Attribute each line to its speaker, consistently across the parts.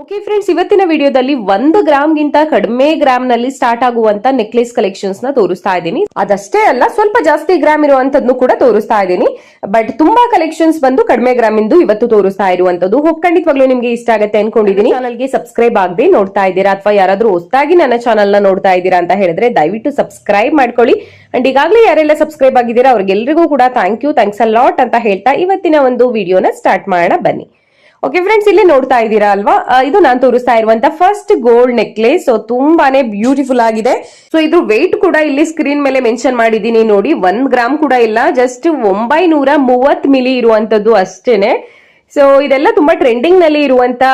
Speaker 1: Okay friends ಇವತ್ತಿನ ವಿಡಿಯೋದಲ್ಲಿ ಒಂದು ಗ್ರಾಮ್ ಗಿಂತ ಕಡಿಮೆ ಗ್ರಾಮ್ನಲ್ಲಿ ಸ್ಟಾರ್ಟ್ ಆಗುವಂತ ನೆಕ್ಲೆಸ್ ಕಲೆಕ್ಷನ್ಸ್ನ ತೋರಿಸ್ತಾ ಇದ್ದೀನಿ. ಅದಷ್ಟೇ ಅಲ್ಲ, ಸ್ವಲ್ಪ ಜಾಸ್ತಿ ಗ್ರಾಮ್ ಇರುವಂತದ್ದು ಕೂಡ ತೋರಿಸ್ತಾ ಇದ್ದೀನಿ. ಬಟ್ ತುಂಬಾ ಕಲೆಕ್ಷನ್ಸ್ ಬಂದು ಕಡಿಮೆ ಗ್ರಾಮ್ ಇಂದು ಇವತ್ತು ತೋರಿಸ್ತಾ ಇರುವಂತದ್ದು. ಹೋಗ್ ಖಂಡಿತವಾಗ್ಲೂ ನಿಮ್ಗೆ ಇಷ್ಟ ಆಗುತ್ತೆ ಅನ್ಕೊಂಡಿದೀನಿ ಚಾನಲ್ಗೆ ಸಬ್ಸ್ಕ್ರೈಬ್ ಆಗದೆ ನೋಡ್ತಾ ಇದ್ದೀರಾ ಅಥವಾ ಯಾರಾದ್ರೂ ಹೊಸದಾಗಿ ನನ್ನ ಚಾನಲ್ನ ನೋಡ್ತಾ ಇದ್ದೀರಾ ಅಂತ ಹೇಳಿದ್ರೆ ದಯವಿಟ್ಟು ಸಬ್ಸ್ಕ್ರೈಬ್ ಮಾಡ್ಕೊಳ್ಳಿ. ಅಂಡ್ ಈಗಾಗಲೇ ಯಾರೆಲ್ಲ ಸಬ್ಸ್ಕ್ರೈಬ್ ಆಗಿದ್ದೀರಾ, ಅವ್ರಿಗೆಲ್ರಿಗೂ ಕೂಡ thank you thanks a lot ಅಂತ ಹೇಳ್ತಾ ಇವತ್ತಿನ ಒಂದು ವಿಡಿಯೋನ ಸ್ಟಾರ್ಟ್ ಮಾಡೋಣ. ಬನ್ನಿ. ಓಕೆ ಫ್ರೆಂಡ್ಸ್ ಇಲ್ಲಿ ನೋಡ್ತಾ ಇದ್ದೀರಾ ಅಲ್ವಾ? ಇದು ನಾನು ತೋರಿಸ್ತಾ ಇರುವಂತ ಫಸ್ಟ್ ಗೋಲ್ಡ್ ನೆಕ್ಲೆಸ್ ಸೊ ತುಂಬಾನೇ ಬ್ಯೂಟಿಫುಲ್ ಆಗಿದೆ. ಸೊ ಇದು ವೆಯ್ಟ್ ಕೂಡ ಇಲ್ಲಿ ಸ್ಕ್ರೀನ್ ಮೇಲೆ ಮೆನ್ಷನ್ ಮಾಡಿದೀನಿ ನೋಡಿ. ಒಂದ್ ಗ್ರಾಮ್ ಕೂಡ ಇಲ್ಲ ಜಸ್ಟ್ ಒಂಬೈನೂರ ಮೂವತ್ ಮಿಲಿ ಇರುವಂತದ್ದು ಅಷ್ಟೇನೆ. ಸೊ ಇದೆಲ್ಲ ತುಂಬಾ ಟ್ರೆಂಡಿಂಗ್ನಲ್ಲಿ ಇರುವಂತ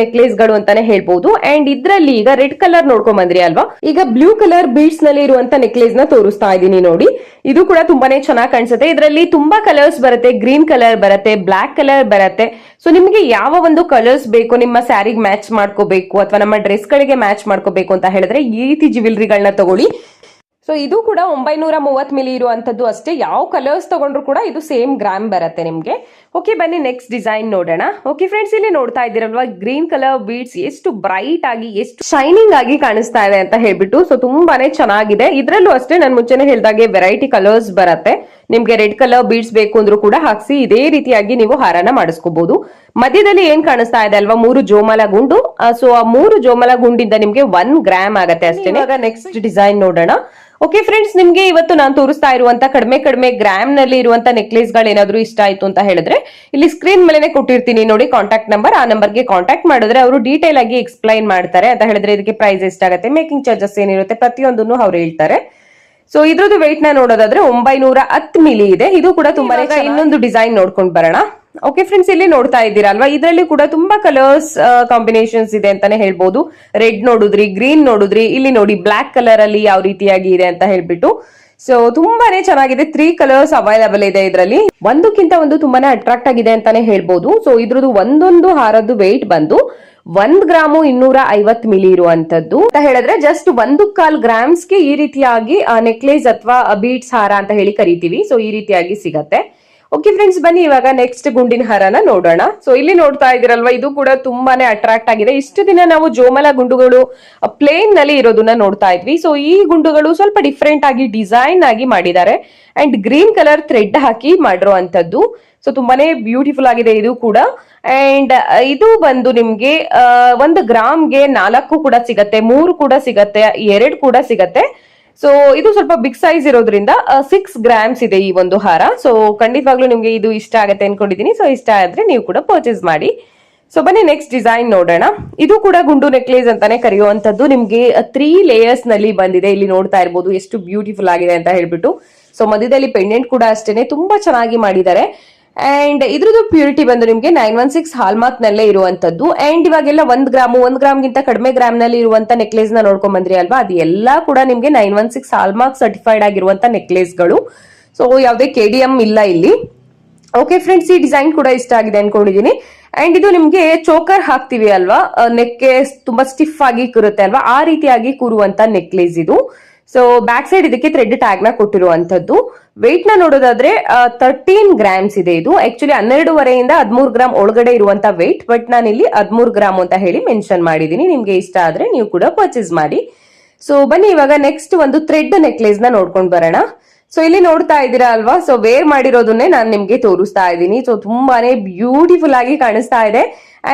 Speaker 1: ನೆಕ್ಲೇಸ್ಗಳು ಅಂತಾನೆ ಹೇಳ್ಬಹುದು ಅಂಡ್ ಇದ್ರಲ್ಲಿ ಈಗ ರೆಡ್ ಕಲರ್ ನೋಡ್ಕೊಂಡ್ ಬಂದ್ರಿ ಅಲ್ವಾ? ಈಗ ಬ್ಲೂ ಕಲರ್ ಬೀಡ್ಸ್ನಲ್ಲಿ ಇರುವಂತ ನೆಕ್ಲೆಸ್ನ ತೋರಿಸ್ತಾ ಇದೀನಿ ನೋಡಿ. ಇದು ಕೂಡ ತುಂಬಾನೇ ಚೆನ್ನಾಗಿ ಕಾಣಿಸುತ್ತೆ. ಇದರಲ್ಲಿ ತುಂಬಾ ಕಲರ್ಸ್ ಬರುತ್ತೆ. ಗ್ರೀನ್ ಕಲರ್ ಬರುತ್ತೆ ಬ್ಲಾಕ್ ಕಲರ್ ಬರುತ್ತೆ. ಸೊ ನಿಮಗೆ ಯಾವ ಒಂದು ಕಲರ್ಸ್ ಬೇಕು, ನಿಮ್ಮ ಸ್ಯಾರಿಗೆ ಮ್ಯಾಚ್ ಮಾಡ್ಕೋಬೇಕು, ಅಥವಾ ನಮ್ಮ ಡ್ರೆಸ್ ಗಳಿಗೆ ಮ್ಯಾಚ್ ಮಾಡ್ಕೋಬೇಕು ಅಂತ ಹೇಳಿದ್ರೆ ಈ ರೀತಿ ಜ್ಯುವೆಲ್ರಿಗಳನ್ನ ತಗೊಳ್ಳಿ. ಸೊ ಇದು ಕೂಡ ಒಂಬೈನೂರ ಮೂವತ್ ಮಿಲಿ ಇರುವಂಥದ್ದು ಅಷ್ಟೇ. ಯಾವ ಕಲರ್ಸ್ ತಗೊಂಡ್ರು ಕೂಡ ಇದು ಸೇಮ್ ಗ್ರಾಮ್ ಬರುತ್ತೆ ನಿಮಗೆ. ಓಕೆ ಬನ್ನಿ ನೆಕ್ಸ್ಟ್ ಡಿಸೈನ್ ನೋಡೋಣ. ಓಕೆ ಫ್ರೆಂಡ್ಸ್ ಇಲ್ಲಿ ನೋಡ್ತಾ ಇದ್ದೀರಲ್ವಾ ಗ್ರೀನ್ ಕಲರ್ ಬೀಡ್ಸ್ ಎಷ್ಟು ಬ್ರೈಟ್ ಆಗಿ ಎಷ್ಟು ಶೈನಿಂಗ್ ಆಗಿ ಕಾಣಿಸ್ತಾ ಇದೆ ಅಂತ ಹೇಳ್ಬಿಟ್ಟು. ಸೊ ತುಂಬಾನೇ ಚೆನ್ನಾಗಿದೆ. ಇದ್ರಲ್ಲೂ ಅಷ್ಟೇ ನಾನು ಮುಂಚೆನೆ ಹೇಳಿದಾಗೆ ವೆರೈಟಿ ಕಲರ್ಸ್ ಬರುತ್ತೆ. ನಿಮ್ಗೆ ರೆಡ್ ಕಲರ್ ಬೀಡ್ಸ್ ಬೇಕು ಅಂದ್ರೂ ಕೂಡ ಹಾಕ್ಸಿ ಇದೇ ರೀತಿಯಾಗಿ ನೀವು ಹಾರನ ಮಾಡಿಸ್ಕೋಬಹುದು ಮಧ್ಯದಲ್ಲಿ ಏನ್ ಕಾಣಿಸ್ತಾ ಇದೆ ಅಲ್ವಾ ಮೂರು ಜೋಮಲ ಗುಂಡು. ಸೊ ಆ ಮೂರು ಜೋಮಲ ಗುಂಡಿಂದ ನಿಮ್ಗೆ ಒನ್ ಗ್ರಾಮ್ ಆಗತ್ತೆ ಅಷ್ಟೇ ಇವಾಗ ನೆಕ್ಸ್ಟ್ ಡಿಸೈನ್ ನೋಡೋಣ. ಓಕೆ ಫ್ರೆಂಡ್ಸ್ ನಿಮ್ಗೆ ಇವತ್ತು ನಾನು ತೋರಿಸ್ತಾ ಇರುವಂತ ಕಡಿಮೆ ಕಡಿಮೆ ಗ್ರಾಮ್ನಲ್ಲಿ ಇರುವಂತ ನೆಕ್ಲೇಸ್ಗಳು ಏನಾದ್ರು ಇಷ್ಟ ಆಯ್ತು ಅಂತ ಹೇಳಿದ್ರೆ ಇಲ್ಲಿ ಸ್ಕ್ರೀನ್ ಮೇಲೆ ಕೊಟ್ಟಿರ್ತೀನಿ ನೋಡಿ ಕಾಂಟ್ಯಾಕ್ಟ್ ನಂಬರ್ ಆ ನಂಬರ್ಗೆ ಕಾಂಟ್ಯಾಕ್ಟ್ ಮಾಡಿದ್ರೆ ಅವರು ಡೀಟೇಲ್ ಆಗಿ ಎಕ್ಸ್ಪ್ಲೈನ್ ಮಾಡ್ತಾರೆ ಅಂತ ಹೇಳಿದ್ರೆ ಇದಕ್ಕೆ ಪ್ರೈಸ್ ಎಷ್ಟಾಗುತ್ತೆ ಮೇಕಿಂಗ್ ಚಾರ್ಜಸ್ ಏನಿರುತ್ತೆ ಪ್ರತಿಯೊಂದನ್ನು ಅವ್ರು ಹೇಳ್ತಾರೆ. ಸೊ ಇದ್ರದ್ದು ವೆಯ್ಟ್ನ ನೋಡೋದಾದ್ರೆ ಒಂಬೈನೂರ ಹತ್ತು ಮಿಲಿ ಇದೆ. ಇದು ಕೂಡ ತುಂಬಾ ಇನ್ನೊಂದು ಡಿಸೈನ್ ನೋಡ್ಕೊಂಡು ಬರೋಣ. ಓಕೆ ಫ್ರೆಂಡ್ಸ್ ಇಲ್ಲಿ ನೋಡ್ತಾ ಇದ್ದೀರಾ ಅಲ್ವಾ? ಇದರಲ್ಲಿ ಕೂಡ ತುಂಬಾ ಕಲರ್ಸ್ ಕಾಂಬಿನೇಷನ್ಸ್ ಇದೆ ಅಂತಾನೆ ಹೇಳ್ಬೋದು. ರೆಡ್ ನೋಡಿದ್ರಿ ಗ್ರೀನ್ ನೋಡಿದ್ರಿ, ಇಲ್ಲಿ ನೋಡಿ ಬ್ಲಾಕ್ ಕಲರ್ ಅಲ್ಲಿ ಯಾವ ರೀತಿಯಾಗಿ ಇದೆ ಅಂತ ಹೇಳ್ಬಿಟ್ಟು. ಸೊ ತುಂಬಾನೇ ಚೆನ್ನಾಗಿದೆ. ತ್ರೀ ಕಲರ್ಸ್ ಅವೈಲಬಲ್ ಇದೆ ಇದರಲ್ಲಿ. ಒಂದಕ್ಕಿಂತ ಒಂದು ತುಂಬಾನೇ ಅಟ್ರಾಕ್ಟ್ ಆಗಿದೆ ಅಂತಾನೆ ಹೇಳ್ಬೋದು. ಸೊ ಇದ್ರದ್ದು ಒಂದೊಂದು ಹಾರದ್ದು ವೆಯ್ಟ್ ಬಂದು ಒಂದ್ ಗ್ರಾಮು ಇನ್ನೂರ ಐವತ್ ಮಿಲಿ ಇರುವಂತದ್ದು. ಅಂತ ಹೇಳಿದ್ರೆ ಜಸ್ಟ್ ಒಂದು ಕಾಲ್ ಗ್ರಾಮ್ಸ್ಗೆ ಈ ರೀತಿಯಾಗಿ ನೆಕ್ಲೇಸ್ ಅಥವಾ ಬೀಟ್ಸ್ ಹಾರ ಅಂತ ಹೇಳಿ ಕರಿತೀವಿ. ಸೊ ಈ ರೀತಿಯಾಗಿ ಸಿಗತ್ತೆ. ಓಕೆ ಫ್ರೆಂಡ್ಸ್ ಬನ್ನಿ, ಇವಾಗ ನೆಕ್ಸ್ಟ್ ಗುಂಡಿನ ಹಾರನ ನೋಡೋಣ. ಸೊ ಇಲ್ಲಿ ನೋಡ್ತಾ ಇದ್ದೀರಲ್ವಾ, ಇದು ಕೂಡ ತುಂಬಾನೇ ಅಟ್ರಾಕ್ಟ್ ಆಗಿದೆ. ಇಷ್ಟು ದಿನ ನಾವು ಜೋಮಲ ಗುಂಡುಗಳು ಪ್ಲೇನ್ನಲ್ಲಿ ಇರೋದನ್ನ ನೋಡ್ತಾ ಇದ್ವಿ. ಸೊ ಈ ಗುಂಡುಗಳು ಸ್ವಲ್ಪ ಡಿಫ್ರೆಂಟ್ ಆಗಿ ಡಿಸೈನ್ ಆಗಿ ಮಾಡಿದ್ದಾರೆ. ಅಂಡ್ ಗ್ರೀನ್ ಕಲರ್ ಥ್ರೆಡ್ ಹಾಕಿ ಮಾಡಿರೋ ಅಂತದ್ದು ಸೊ ತುಂಬಾನೇ ಬ್ಯೂಟಿಫುಲ್ ಆಗಿದೆ ಇದು ಕೂಡ. ಅಂಡ್ ಇದು ಬಂದು ನಿಮ್ಗೆ ಒಂದು ಗ್ರಾಮ್ಗೆ ನಾಲ್ಕು ಕೂಡ ಸಿಗತ್ತೆ, ಮೂರು ಕೂಡ ಸಿಗತ್ತೆ, ಎರಡು ಕೂಡ ಸಿಗತ್ತೆ. ಸೊ ಇದು ಸ್ವಲ್ಪ ಬಿಗ್ ಸೈಜ್ ಇರೋದ್ರಿಂದ ಸಿಕ್ಸ್ ಗ್ರಾಮ್ಸ್ ಇದೆ ಈ ಒಂದು ಹಾರ. ಸೊ ಖಂಡಿತವಾಗ್ಲೂ ನಿಮ್ಗೆ ಇದು ಇಷ್ಟ ಆಗತ್ತೆ ಅನ್ಕೊಂಡಿದೀನಿ. ಸೊ ಇಷ್ಟ ಆದ್ರೆ ನೀವು ಕೂಡ ಪರ್ಚೇಸ್ ಮಾಡಿ. ಸೊ ಬನ್ನಿ ನೆಕ್ಸ್ಟ್ ಡಿಸೈನ್ ನೋಡೋಣ. ಇದು ಕೂಡ ಗುಂಡು ನೆಕ್ಲೇಸ್ ಅಂತಾನೆ ಕರೆಯುವಂತದ್ದು ನಿಮ್ಗೆ ತ್ರೀ ಲೇಯರ್ಸ್ನಲ್ಲಿ ಬಂದಿದೆ. ಇಲ್ಲಿ ನೋಡ್ತಾ ಇರ್ಬೋದು ಎಷ್ಟು ಬ್ಯೂಟಿಫುಲ್ ಆಗಿದೆ ಅಂತ ಹೇಳ್ಬಿಟ್ಟು. ಸೊ ಮಧ್ಯದಲ್ಲಿ ಪೆಂಡೆಂಟ್ ಕೂಡ ಅಷ್ಟೇನೆ. ತುಂಬಾ ಚೆನ್ನಾಗಿ ಮಾಡಿದ್ದಾರೆ. ಅಂಡ್ ಇದ್ರದ್ದು ಪ್ಯೂರಿಟಿ ಬಂದು ನಿಮಗೆ ನೈನ್ ಒನ್ ಸಿಕ್ಸ್ ಹಾಲ್ಮಾರ್ಕ್ ನಲ್ಲೇ ಇರುವಂತದ್ದು ಅಂಡ್ ಇವಾಗೆಲ್ಲ ಒಂದ್ ಗ್ರಾಮ್ ಒಂದ್ ಗ್ರಾಮ್ ಗಿಂತ ಕಡಿಮೆ ಗ್ರಾಮ್ನಲ್ಲಿ ಇರುವಂತ ನೆಕ್ಲೇಸ್ನ ನೋಡ್ಕೊಂಡ್ ಬಂದ್ರಿ ಅಲ್ವಾ? ಅದು ಎಲ್ಲಾ ಕೂಡ ನಿಮ್ಗೆ nine one six hallmark certified ಆಗಿರುವಂತ ನೆಕ್ಲೇಸ್ಗಳು. ಸೊ ಯಾವುದೇ ಕೆ ಡಿ ಎಂ ಇಲ್ಲ ಇಲ್ಲಿ. ಓಕೆ ಫ್ರೆಂಡ್ಸ್ ಈ ಡಿಸೈನ್ ಕೂಡ ಇಷ್ಟ ಆಗಿದೆ ಅನ್ಕೊಂಡಿದೀನಿ. ಅಂಡ್ ಇದು ನಿಮ್ಗೆ ಚೋಕರ್ ಹಾಕ್ತಿವಿ ಅಲ್ವಾ? ನೆಕ್ಗೆ ತುಂಬಾ ಸ್ಟಿಫ್ ಆಗಿ ಕೂರುತ್ತೆ ಅಲ್ವಾ? ಆ ರೀತಿಯಾಗಿ ಕೂರುವಂತ ನೆಕ್ಲೇಸ್ ಇದು. ಸೊ ಬ್ಯಾಕ್ ಸೈಡ್ ಇದಕ್ಕೆ ಥ್ರೆಡ್ ಟ್ಯಾಗ್ನ ಕೊಟ್ಟಿರುವಂತದ್ದು ವೆಯ್ಟ್ನ ನೋಡೋದಾದ್ರೆ ತರ್ಟೀನ್ ಗ್ರಾಮ್ಸ್ ಇದೆ ಇದು. ಆಕ್ಚುಲಿ ಹನ್ನೆರಡುವರೆಯಿಂದ ಹದ್ಮೂರ್ ಗ್ರಾಮ್ ಒಳಗಡೆ ಇರುವಂತ ವೆಯ್ಟ್ ಬಟ್ ನಾನು ಇಲ್ಲಿ ಹದ್ಮೂರ್ ಗ್ರಾಮ್ ಅಂತ ಹೇಳಿ ಮೆನ್ಷನ್ ಮಾಡಿದೀನಿ ನಿಮ್ಗೆ ಇಷ್ಟ ಆದ್ರೆ ನೀವು ಕೂಡ ಪರ್ಚೇಸ್ ಮಾಡಿ. ಸೊ ಬನ್ನಿ, ಇವಾಗ ನೆಕ್ಸ್ಟ್ ಒಂದು ಥ್ರೆಡ್ ನೆಕ್ಲೇಸ್ನ ನೋಡ್ಕೊಂಡ್ ಬರೋಣ. ಸೊ ಇಲ್ಲಿ ನೋಡ್ತಾ ಇದ್ದೀರಾ ಅಲ್ವಾ? ಸೊ ವೇರ್ ಮಾಡಿರೋದನ್ನೇ ನಾನು ನಿಮ್ಗೆ ತೋರಿಸ್ತಾ ಇದ್ದೀನಿ. ಸೊ ತುಂಬಾನೇ ಬ್ಯೂಟಿಫುಲ್ ಆಗಿ ಕಾಣಿಸ್ತಾ ಇದೆ.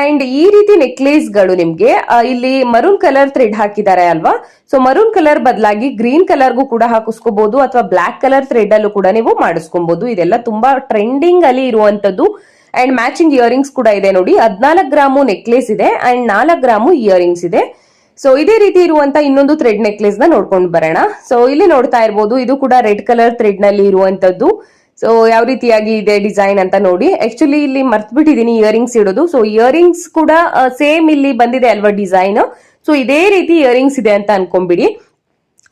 Speaker 1: ಅಂಡ್ ಈ ರೀತಿ ನೆಕ್ಲೇಸ್ಗಳು ನಿಮ್ಗೆ ಇಲ್ಲಿ ಮರೂನ್ ಕಲರ್ ಥ್ರೆಡ್ ಹಾಕಿದ್ದಾರೆ ಅಲ್ವಾ? ಸೊ ಮರೂನ್ ಕಲರ್ ಬದಲಾಗಿ ಗ್ರೀನ್ ಕಲರ್ಗೂ ಕೂಡ ಹಾಕಿಸ್ಕೋಬಹುದು ಅಥವಾ ಬ್ಲಾಕ್ ಕಲರ್ ಥ್ರೆಡ್ ಅಲ್ಲೂ ಕೂಡ ನೀವು ಮಾಡಿಸ್ಕೊಬಹುದು ಇದೆಲ್ಲ ತುಂಬಾ ಟ್ರೆಂಡಿಂಗ್ ಅಲ್ಲಿ ಇರುವಂತದ್ದು. ಅಂಡ್ ಮ್ಯಾಚಿಂಗ್ ಇಯರಿಂಗ್ಸ್ ಕೂಡ ಇದೆ ನೋಡಿ. ಹದ್ನಾಲ್ಕು ಗ್ರಾಮು ನೆಕ್ಲೇಸ್ ಇದೆ. ಅಂಡ್ ನಾಲ್ಕು ಗ್ರಾಮು ಇಯರಿಂಗ್ಸ್ ಇದೆ. ಸೊ ಇದೇ ರೀತಿ ಇರುವಂತ ಇನ್ನೊಂದು ಥ್ರೆಡ್ ನೆಕ್ಲೆಸ್ನ ನೋಡ್ಕೊಂಡು ಬರೋಣ. ಸೊ ಇಲ್ಲಿ ನೋಡ್ತಾ ಇರ್ಬೋದು, ಇದು ಕೂಡ ರೆಡ್ ಕಲರ್ ಥ್ರೆಡ್ನಲ್ಲಿ ಇರುವಂತದ್ದು. ಸೊ ಯಾವ ರೀತಿಯಾಗಿ ಇದೆ ಡಿಸೈನ್ ಅಂತ ನೋಡಿ. ಆಕ್ಚುಲಿ ಇಲ್ಲಿ ಮರ್ತ್ ಬಿಟ್ಟಿದೀನಿ ಇಯರಿಂಗ್ಸ್ ಇಡೋದು. ಸೊ ಇಯರಿಂಗ್ಸ್ ಕೂಡ ಸೇಮ್ ಇಲ್ಲಿ ಬಂದಿದೆ ಅಲ್ವಾ ಡಿಸೈನ್ ಸೊ ಇದೇ ರೀತಿ ಇಯರಿಂಗ್ಸ್ ಇದೆ ಅಂತ ಅನ್ಕೊಂಬಿಡಿ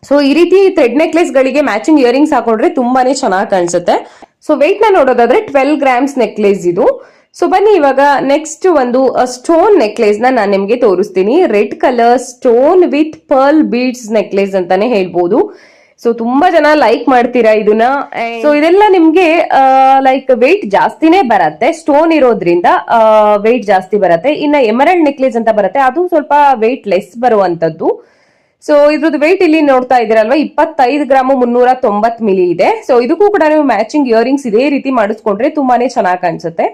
Speaker 1: ಸೊ ಈ ರೀತಿ ಥ್ರೆಡ್ ನೆಕ್ಲೆಸ್ ಗಳಿಗೆ ಮ್ಯಾಚಿಂಗ್ ಇಯರಿಂಗ್ಸ್ ಹಾಕೊಂಡ್ರೆ ತುಂಬಾನೇ ಚೆನ್ನಾಗಿ ಕಾಣಿಸುತ್ತೆ. ಸೊ ವೆಯ್ಟ್ನ ನೋಡೋದಾದ್ರೆ ಟ್ವೆಲ್ ಗ್ರಾಮ್ಸ್ ನೆಕ್ಲೆಸ್ ಇದು. ಸೊ ಬನ್ನಿ ಇವಾಗ ನೆಕ್ಸ್ಟ್ ಒಂದು ಸ್ಟೋನ್ ನೆಕ್ಲೆಸ್ನ ನಾನು ನಿಮ್ಗೆ ತೋರಿಸ್ತೀನಿ. Red colour stone with pearl beads necklace ಅಂತಾನೆ ಹೇಳ್ಬೋದು. ಸೊ ತುಂಬಾ ಜನ ಲೈಕ್ ಮಾಡ್ತೀರಾ ಇದನ್ನ? ಸೊ ಇದೆಲ್ಲ ನಿಮ್ಗೆ ಲೈಕ್ ವೆಯ್ಟ್ ಜಾಸ್ತಿನೇ ಬರತ್ತೆ. ಸ್ಟೋನ್ ಇರೋದ್ರಿಂದ ವೆಯ್ಟ್ ಜಾಸ್ತಿ ಬರತ್ತೆ. ಇನ್ನ ಎಮರಲ್ಡ್ ನೆಕ್ಲೇಸ್ ಅಂತ ಬರುತ್ತೆ. ಅದು ಸ್ವಲ್ಪ ವೆಯ್ಟ್ ಲೆಸ್ ಬರುವಂತದ್ದು. ಸೊ ಇದ್ರದ್ದು ವೆಯ್ಟ್ ಇಲ್ಲಿ ನೋಡ್ತಾ ಇದ್ದೀರಲ್ವಾ? ಇಪ್ಪತ್ತೈದು ಗ್ರಾಮು ಮುನ್ನೂರ ತೊಂಬತ್ ಮಿಲಿ ಇದೆ. ಸೊ ಇದಕ್ಕೂ ಕೂಡ ನೀವು ಮ್ಯಾಚಿಂಗ್ ಇಯರಿಂಗ್ಸ್ ಇದೇ ರೀತಿ ಮಾಡಿಸ್ಕೊಂಡ್ರೆ ತುಂಬಾನೇ ಚೆನ್ನಾಗಿ ಕಾಣಿಸುತ್ತೆ.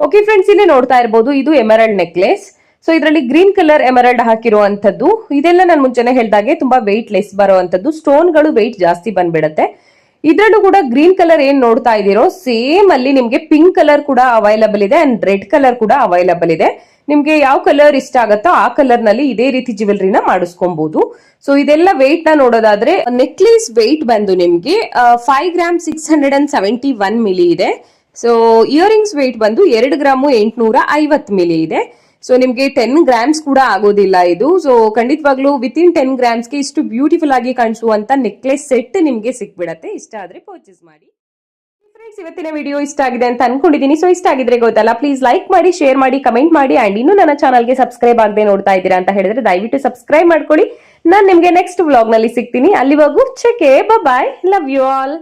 Speaker 1: ಓಕೆ ಫ್ರೆಂಡ್ಸ್ ಇಲ್ಲಿ ನೋಡ್ತಾ ಇರಬಹುದು ಇದು ಎಮರಲ್ಡ್ ನೆಕ್ಲೆಸ್ ಸೊ ಇದರಲ್ಲಿ ಗ್ರೀನ್ ಕಲರ್ ಎಮರಲ್ಡ್ ಹಾಕಿರುವಂತದ್ದು ಇದೆಲ್ಲ ನಾನು ಮುಂಚೆನೆ ಹೇಳ್ದಾಗೆ ತುಂಬಾ ವೆಯ್ಟ್ ಲೆಸ್ ಬರುವಂತದ್ದು ಸ್ಟೋನ್ಗಳು ವೆಯ್ಟ್ ಜಾಸ್ತಿ ಬಂದ್ಬಿಡತ್ತೆ. ಇದರಲ್ಲೂ ಕೂಡ ಗ್ರೀನ್ ಕಲರ್ ಏನ್ ನೋಡ್ತಾ ಇದೀರೋ ಸೇಮ್ ಅಲ್ಲಿ ನಿಮ್ಗೆ ಪಿಂಕ್ ಕಲರ್ ಕೂಡ ಅವೈಲಬಲ್ ಇದೆ ಅಂಡ್ ರೆಡ್ ಕಲರ್ ಕೂಡ ಅವೈಲಬಲ್ ಇದೆ. ನಿಮ್ಗೆ ಯಾವ ಕಲರ್ ಇಷ್ಟ ಆಗತ್ತೋ ಆ ಕಲರ್ನಲ್ಲಿ ಇದೇ ರೀತಿ ಜ್ಯುವೆಲ್ರಿನ ಮಾಡಿಸ್ಕೊಬಹುದು ಸೊ ಇದೆಲ್ಲ ವೆಯ್ಟ್ನ ನೋಡೋದಾದ್ರೆ ನೆಕ್ಲೆಸ್ ವೆಯ್ಟ್ ಬಂದು ನಿಮ್ಗೆ five gram six hundred and seventy one milli ಇದೆ. ಸೊ ಇಯರಿಂಗ್ಸ್ ವೆಯ್ಟ್ ಬಂದು ಎರಡು ಗ್ರಾಮು ಎಂಟುನೂರ ಐವತ್ತು ಮಿಲಿ ಇದೆ. ಸೊ ನಿಮ್ಗೆ ಟೆನ್ ಗ್ರಾಮ್ಸ್ ಕೂಡ ಆಗೋದಿಲ್ಲ ಇದು. ಸೊ ಖಂಡಿತವಾಗ್ಲೂ ವಿತ್ ಇನ್ ಟೆನ್ ಗ್ರಾಮ್ಸ್ಗೆ ಇಷ್ಟು ಬ್ಯೂಟಿಫುಲ್ ಆಗಿ ಕಾಣಿಸುವಂತ ನೆಕ್ಲೆಸ್ ಸೆಟ್ ನಿಮ್ಗೆ ಸಿಕ್ಬಿಡತ್ತೆ. ಇಷ್ಟ ಆದ್ರೆ ಪರ್ಚೇಸ್ ಮಾಡಿ. ಫ್ರೆಂಡ್ಸ್ ಇವತ್ತಿನ ವಿಡಿಯೋ ಇಷ್ಟ ಆಗಿದೆ ಅಂತ ಅನ್ಕೊಂಡಿದೀನಿ. ಸೊ ಇಷ್ಟ ಆಗಿದ್ರೆ ಗೊತ್ತಲ್ಲ ಪ್ಲೀಸ್ ಲೈಕ್ ಮಾಡಿ ಶೇರ್ ಮಾಡಿ ಕಮೆಂಟ್ ಮಾಡಿ ಅಂಡ್ ಇನ್ನು ನನ್ನ ಚಾನಲ್ಗೆ ಸಬ್ಸ್ಕ್ರೈಬ್ ಆಗದೆ ನೋಡ್ತಾ ಇದ್ದೀರಾ ಅಂತ ಹೇಳಿದ್ರೆ ದಯವಿಟ್ಟು ಸಬ್ಸ್ಕ್ರೈಬ್ ಮಾಡ್ಕೊಳ್ಳಿ. ನಾನು ನಿಮಗೆ ನೆಕ್ಸ್ಟ್ ವ್ಲಾಗ್ನಲ್ಲಿ ಸಿಗ್ತೀನಿ. ಅಲ್ಲಿವರೆಗೂ check bye love you all